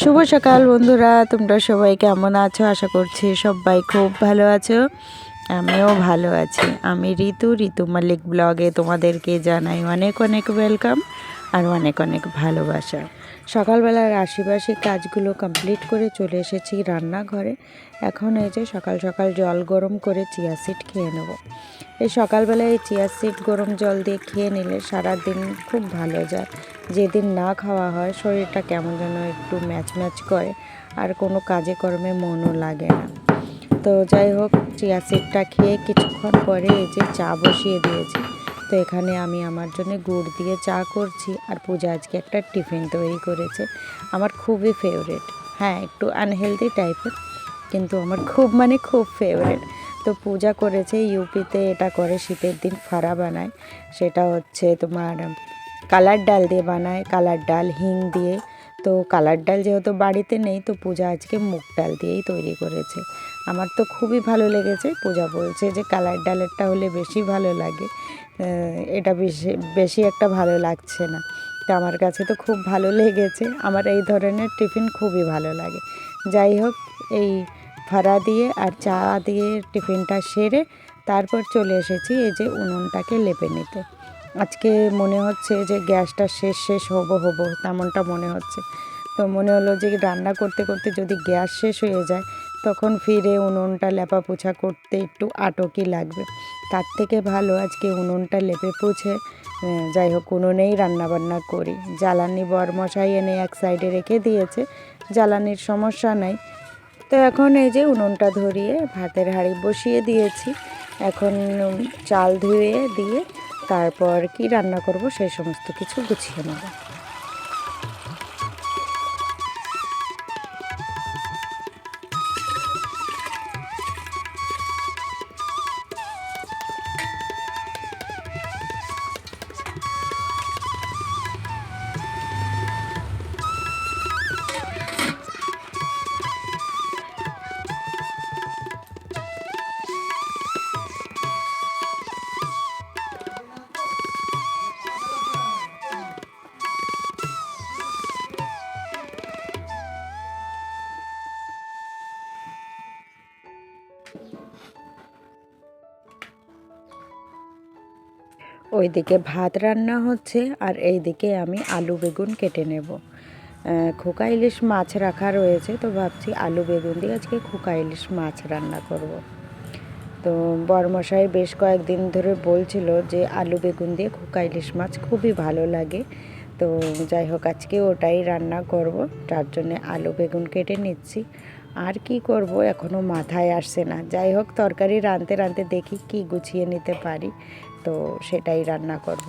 শুভ সকাল বন্ধুরা, তোমরা সবাই কেমন আছো? আশা করছি সবাই খুব ভালো আছো। আমিও ভালো আছি। আমি ঋতু ঋতু মালিক ব্লগে তোমাদেরকে জানাই অনেক অনেক ওয়েলকাম আর অনেক অনেক ভালোবাসা। সকালবেলার আশিবাসী কাজগুলো কমপ্লিট করে চলে এসেছি রান্নাঘরে। এখন এই যে সকাল সকাল জল গরম করে চিয়া সিড খেয়ে নেব। এই সকালবেলায় এই চিয়া সিড গরম জল দিয়ে খেয়ে নিলে সারা দিন খুব ভালো যায়। যেদিন না খাওয়া হয় শরীরটা কেমন যেন একটু ম্যাচ ম্যাচ করে, আর কোনো কাজে কর্মে মনও লাগে না। তো যাই হোক, চিয়া সিডটা খেয়ে কিছুক্ষণ পরে এই যে চা বসিয়ে দিয়েছি। তো এখানে আমি আমার জন্য গুড় দিয়ে চা করছি আর পূজা আজকে একটা টিফিন তৈরি করেছে। আমার খুবই ফেভারেট হ্যাঁ একটু আনহেলদি টাইপের কিন্তু আমার খুব মানে খুব ফেভারেট তো পূজা করেছে, ইউপিতে এটা করে শীতের দিন ফাড়া বানায়। সেটা হচ্ছে তোমার কালার ডাল দিয়ে বানায়, কালার ডাল, হিং দিয়ে। তো কালার ডাল যেহেতু বাড়িতে নেই, তো পূজা আজকে মুগ ডাল দিয়েই তৈরি করেছে। আমার তো খুবই ভালো লেগেছে, পূজা বলছে যে কালার ডালেরটা হলে বেশি ভালো লাগে। এটা বেশি বেশি একটা ভালো লাগছে না। তো আমার কাছে তো খুব ভালো লেগেছে, আমার এই ধরনের টিফিন খুবই ভালো লাগে। যাই হোক, এই ফাড়া দিয়ে আর চা দিয়ে টিফিনটা সেরে তারপর চলে এসেছি এই যে উনুনটাকে লেপে নিতে। আজকে মনে হচ্ছে যে গ্যাসটা শেষ শেষ হব হব তেমনটা মনে হচ্ছে। তো মনে হলো যে রান্না করতে করতে যদি গ্যাস শেষ হয়ে যায়, তখন ফিরে উনুনটা লেপা পোছা করতে একটু আটকই লাগবে। তার থেকে ভালো আজকে উনুনটা লেপে পুছে যাই হোক উনুনেই রান্নাবান্না করি। জ্বালানি বরমশাই এনে এক সাইডে রেখে দিয়েছে, জ্বালানির সমস্যা নাই। তো এখন এই যে উনুনটা ধরিয়ে ভাতের হাঁড়ি বসিয়ে দিয়েছি। এখন চাল ধুয়ে দিয়ে তারপর কি রান্না করব সেই সমস্ত কিছু গুছিয়ে নেব। ওইদিকে ভাত রান্না হচ্ছে আর এইদিকে আমি আলু বেগুন কেটে নেব। খোকা ইলিশ মাছ রাখা রয়েছে, তো ভাবছি আলু বেগুন দিয়ে আজকে খোকা ইলিশ মাছ রান্না করব। তো বরমশাই বেশ কয়েকদিন ধরে বলছিল যে আলু বেগুন দিয়ে খোকা ইলিশ মাছ খুবই ভালো লাগে। তো যাই হোক, আজকে ওটাই রান্না করব, তার জন্যে আলু বেগুন কেটে নিচ্ছি। আর কি করব এখনও মাথায় আসছে না। যাই হোক, তরকারি রাঁধতে রাঁধতে দেখি কি গুছিয়ে নিতে পারি। তো সেটাই রান্না করব।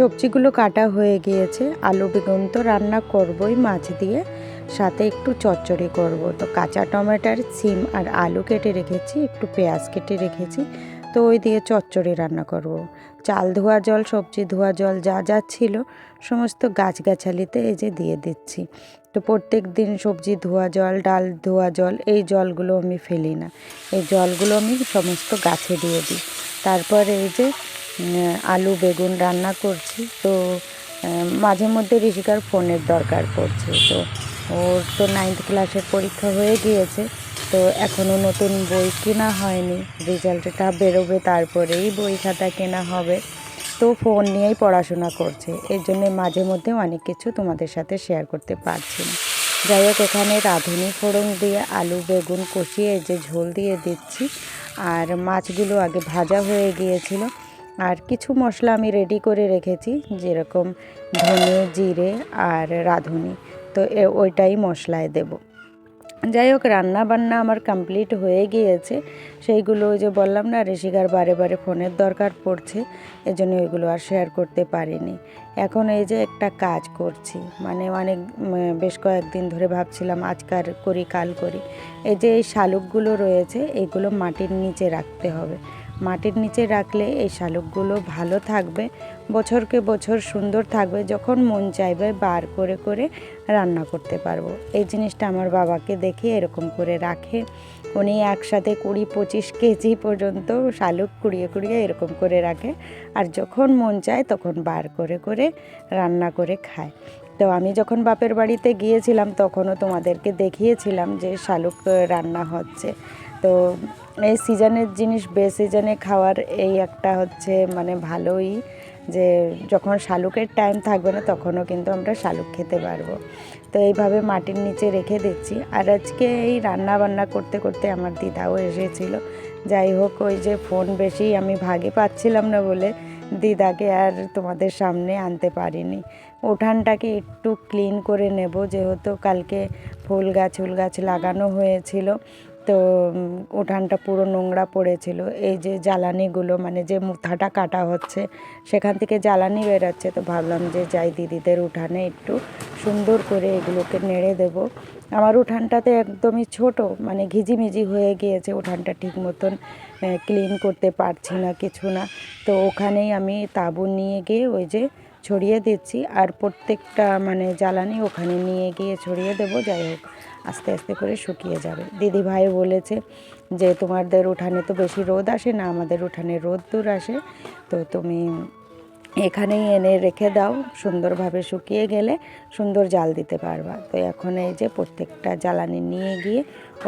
সবজিগুলো কাটা হয়ে গিয়েছে, আলু বেগুন তো রান্না করবই মাছ দিয়ে, সাথে একটু চচ্চড়ি করব। তো কাঁচা টমেটোর সিম আর আলু কেটে রেখেছি, একটু পেঁয়াজ কেটে রেখেছি, তো ওই দিয়ে চচ্চড়ি রান্না করব। চাল ধোয়া জল, সবজি ধোয়া জল যা যা ছিল, সমস্ত গাছগাছালিতে এই যে দিয়ে দিচ্ছি। তো প্রত্যেক দিন সবজি ধোয়া জল, ডাল ধোয়া জল, এই জলগুলো আমি ফেলি না। এই জলগুলো আমি সমস্ত গাছে দিয়ে দিই। তারপরে এই যে আলু, বেগুন রান্না করছি। তো মাঝে মধ্যে ঋষিকার ফোনের দরকার পড়ছে। তো, ওর তো নাইন্থ ক্লাসের পরীক্ষা হয়ে গিয়েছে। তো এখনও নতুন বই কেনা হয়নি। রেজাল্টটা বেরোবে তারপরেই বই খাতা কেনা হবে। তো, ফোন নিয়েই পড়াশোনা করছে। এর জন্য মাঝে মধ্যে অনেক কিছু তোমাদের সাথে শেয়ার করতে পারছি না। যাই হোক, এখানে রাঁধুনি ফোড়ন দিয়ে আলু, বেগুন কষিয়ে যে ঝোল দিয়ে দিচ্ছি। আর মাছগুলো আগে ভাজা হয়ে গিয়েছিল। আর কিছু মশলা আমি রেডি করে রেখেছি, যেরকম ধনে, জিরে আর রাঁধুনি। তো ওইটাই মশলায় দেব। যাই হোক রান্না বান্না আমার কমপ্লিট হয়ে গিয়েছে। সেইগুলো ওই যে বললাম না, ঋষিকার বারে বারে ফোনের দরকার পড়ছে, এজন্য ওইগুলো আর শেয়ার করতে পারিনি। এখন এই যে একটা কাজ করছি মানে অনেক বেশ কয়েকদিন ধরে ভাবছিলাম আজকার করি, কাল করি। এই যে এই শালুকগুলো রয়েছে এইগুলো মাটির নিচে রাখতে হবে। মাটির নিচে রাখলে এই শালুকগুলো ভালো থাকবে, বছরকে বছর সুন্দর থাকবে, যখন মন চাইবে বার করে করে রান্না করতে পারব। এই জিনিসটা আমার বাবাকে দেখে এরকম করে রাখে। উনি একসাথে কুড়ি পঁচিশ কেজি পর্যন্ত শালুক কুড়িয়ে কুড়িয়ে এরকম করে রাখে আর যখন মন চায় তখন বার করে করে রান্না করে খায়। তো আমি যখন বাপের বাড়িতে গিয়েছিলাম তখনও তোমাদেরকে দেখিয়েছিলাম যে শালুক রান্না হচ্ছে। তো এই সিজনের জিনিস বে সিজনে খাওয়ার এই একটা হচ্ছে মানে ভালোই যে যখন শালুকের টাইম থাকবে না, তখনও কিন্তু আমরা শালুক খেতে পারব। তো এইভাবে মাটির নিচে রেখে দিচ্ছি। আর আজকে এই রান্না বান্না করতে করতে আমার দিদাও এসেছিল। যাই হোক, ওই যে ফোন বেশি আমি ভাগে পাচ্ছিলাম না বলে দিদাকে আর তোমাদের সামনে আনতে পারিনি। উঠানটাকে একটু ক্লিন করে নেব, যেহেতু কালকে ফুল গাছ ফুল গাছ লাগানো হয়েছিল। তো উঠানটা পুরো নোংরা পড়েছিল। এই যে জ্বালানিগুলো মানে যে মুথাটা কাটা হচ্ছে, সেখান থেকে জ্বালানি বেরোচ্ছে। তো ভাবলাম যে যাই দিদিদের উঠানে একটু সুন্দর করে এগুলোকে নেড়ে দেব। আমার উঠানটাতে একদমই ছোট মানে ঘিজিমিজি হয়ে গিয়েছে। উঠানটা ঠিক মতন ক্লিন করতে পারছি না, কিছু না। তো ওখানেই আমি তাঁবু নিয়ে গিয়ে ওই যে ছড়িয়ে দিচ্ছি। আর প্রত্যেকটা মানে জ্বালানি ওখানে নিয়ে গিয়ে ছড়িয়ে দেবো। যাই হোক আস্তে আস্তে করে শুকিয়ে যাবে। দিদি ভাই বলেছে যে, তোমাদের উঠানে তো বেশি রোদ আসে না, আমাদের উঠানে রোদ দূর আসে। তো তুমি এখানেই এনে রেখে দাও, সুন্দরভাবে শুকিয়ে গেলে সুন্দর জাল দিতে পারবা। তো এখন এই যে প্রত্যেকটা জ্বালানি নিয়ে গিয়ে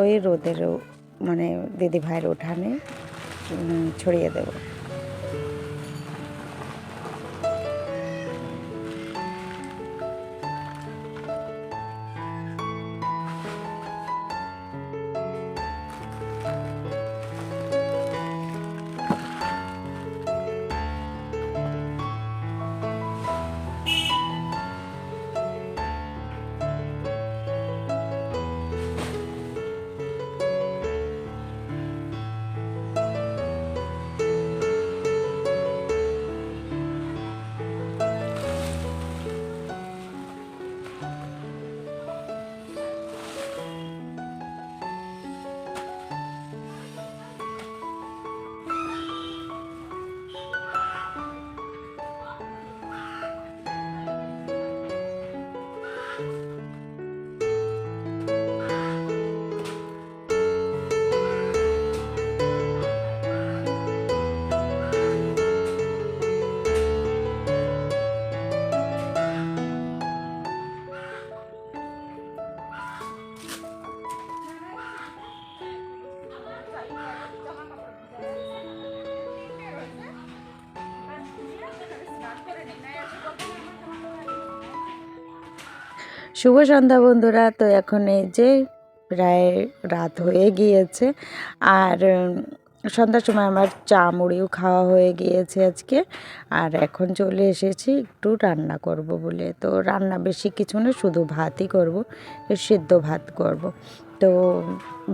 ওই রোদের মানে দিদি ভাইয়ের উঠানে ছড়িয়ে দেবো। শুভ সন্ধ্যা বন্ধুরা। তো এখন এই যে প্রায় রাত হয়ে গিয়েছে আর সন্ধ্যার সময় আমার চা মুড়িও খাওয়া হয়ে গিয়েছে আজকে। আর এখন চলে এসেছি একটু রান্না করব বলে। তো রান্না বেশি কিছু না, শুধু ভাতই করব, সিদ্ধ ভাত করব। তো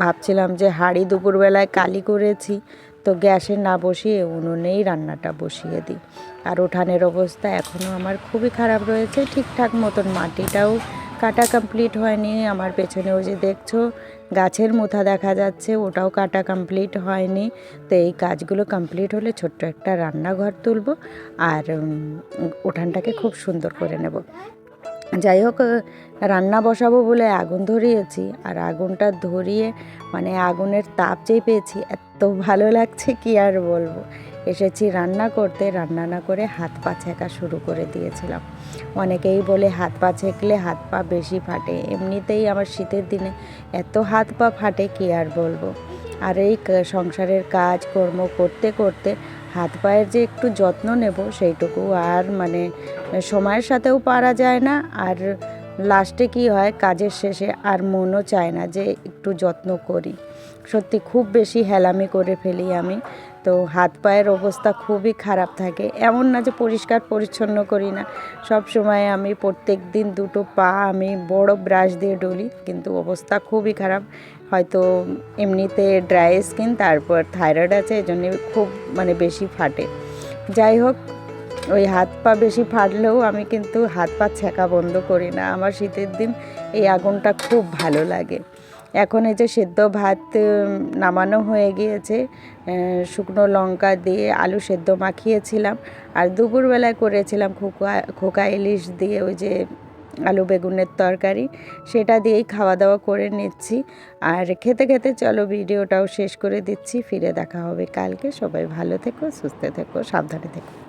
ভাবছিলাম যে হাঁড়ি দুপুরবেলায় কালি করেছি, তো গ্যাসে না বসিয়ে উনুনেই রান্নাটা বসিয়ে দিই। আর উঠানের অবস্থা এখনও আমার খুবই খারাপ রয়েছে, ঠিকঠাক মতন মাটিটাও কাটা কমপ্লিট হয়নি। আমার পেছনে পেছনেও যে দেখছ, গাছের মুথা দেখা যাচ্ছে, ওটাও কাটা কমপ্লিট হয়নি। তো এই কাজগুলো কমপ্লিট হলে ছোট্ট একটা রান্নাঘর তুলব আর উঠানটাকে খুব সুন্দর করে নেব। যাই হোক রান্না বসাবো বলে আগুন ধরিয়েছি আর আগুনটা ধরিয়ে মানে আগুনের তাপ যেই পেয়েছি, এত ভালো লাগছে কি আর বলব? এসেছি রান্না করতে, রান্না না করে হাত পা ছেঁকা শুরু করে দিয়েছিলাম। অনেকেই বলে হাত পা ছেঁকলে হাত পা বেশি ফাটে, এমনিতেই আমার শীতের দিনে এত হাত পা ফাটে কি আর বলব? আর এই সংসারের কাজ, কর্ম করতে করতে হাত পায়ের যে একটু যত্ন নেব সেইটুকু আর মানে সময়ের সাথেও পারা যায় না। আর লাস্টে কি হয়, কাজের শেষে আর মনও চায় না যে একটু যত্ন করি। সত্যি খুব বেশি হেলামি করে ফেলি আমি। তো হাত পায়ের অবস্থা খুবই খারাপ থাকে। এমন না যে পরিষ্কার পরিচ্ছন্ন করি না। সব সময় আমি প্রত্যেক দিন দুটো পা আমি বড় ব্রাশ দিয়ে ডলি, কিন্তু অবস্থা খুবই খারাপ। হয়তো এমনিতে ড্রাই স্কিন, তারপর থাইরয়েড আছে এই জন্য খুব মানে বেশি ফাটে। যাই হোক, ওই হাত পা বেশি ফাটলেও আমি কিন্তু হাত পা ছ্যাঁকা বন্ধ করি না। আমার শীতের দিন এই আগুনটা খুব ভালো লাগে। এখন এই যে সেদ্ধ ভাত নামানো হয়ে গিয়েছে শুকনো লঙ্কা দিয়ে আলু সেদ্ধ মাখিয়েছিলাম। আর দুপুরবেলায় করেছিলাম খোকা খোকা ইলিশ দিয়ে ওই যে আলু বেগুনের তরকারি, সেটা দিয়েই খাওয়া দাওয়া করে নিচ্ছি। আর খেতে খেতে চলো ভিডিওটাও শেষ করে দিচ্ছি, ফিরে দেখা হবে কালকে। সবাই ভালো থেকো, সুস্থ থেকো, সাবধানে থেকো।